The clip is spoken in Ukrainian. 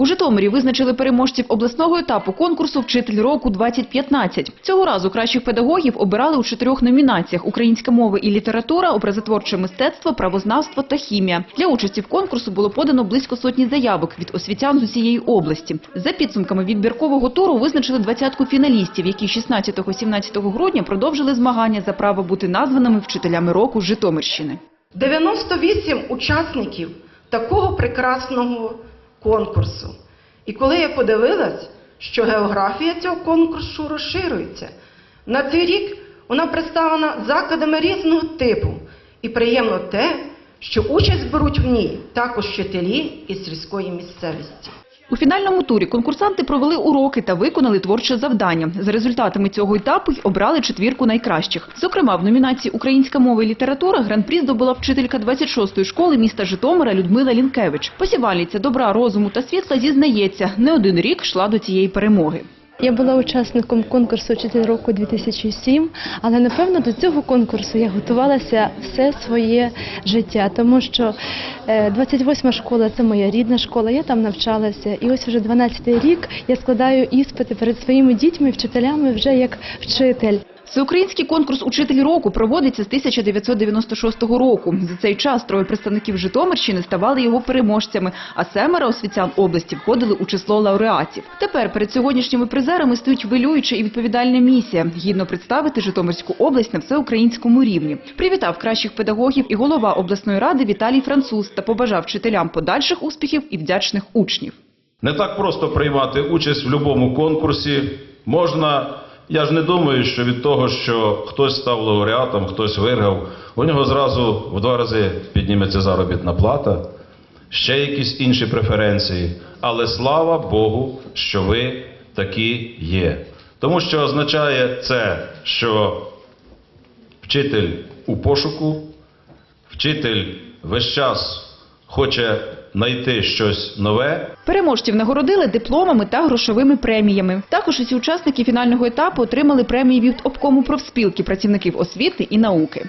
У Житомирі визначили переможців обласного етапу конкурсу «Вчитель року 2015». Цього разу кращих педагогів обирали у чотирьох номінаціях – українська мова і література, образотворче мистецтво, правознавство та хімія. Для участі в конкурсу було подано близько сотні заявок від освітян з усієї області. За підсумками відбіркового туру визначили двадцятку фіналістів, які 16-17 грудня продовжили змагання за право бути названими вчителями року Житомирщини. 98 учасників такого прекрасного конкурсу. І коли я подивилась, що географія цього конкурсу розширюється, на цей рік вона представлена закладами різного типу. І приємно те, що участь беруть в ній також вчителі із сільської місцевості. У фінальному турі конкурсанти провели уроки та виконали творче завдання. За результатами цього етапу й обрали четвірку найкращих. Зокрема, в номінації «Українська мова і література» гран-прі здобула вчителька 26-ї школи міста Житомира Людмила Лінкевич. Посівальниця добра, розуму та світла зізнається, не один рік йшла до цієї перемоги. Я була учасником конкурсу «Вчитель року 2007, але напевно до цього конкурсу я готувалася все своє життя, тому що 28-ма школа це моя рідна школа, я там навчалася, і ось вже 12 рік я складаю іспити перед своїми дітьми, вчителями вже як вчитель. Всеукраїнський конкурс «Учитель року» проводиться з 1996 року. За цей час троє представників Житомирщини ставали його переможцями, а семеро освітян області входили у число лауреатів. Тепер перед сьогоднішніми призерами стоїть хвилююча і відповідальна місія – гідно представити Житомирську область на всеукраїнському рівні. Привітав кращих педагогів і голова обласної ради Віталій Француз та побажав вчителям подальших успіхів і вдячних учнів. Не так просто приймати участь в будь-якому конкурсі. Можна, я ж не думаю, що від того, що хтось став лауреатом, хтось виграв, у нього зразу в два рази підніметься заробітна плата, ще якісь інші преференції. Але слава Богу, що ви такі є. Тому що означає це, що вчитель у пошуку, вчитель весь час хоче знайти щось нове, Переможців нагородили дипломами та грошовими преміями. Також усі учасники фінального етапу отримали премії від обкому профспілки працівників освіти і науки.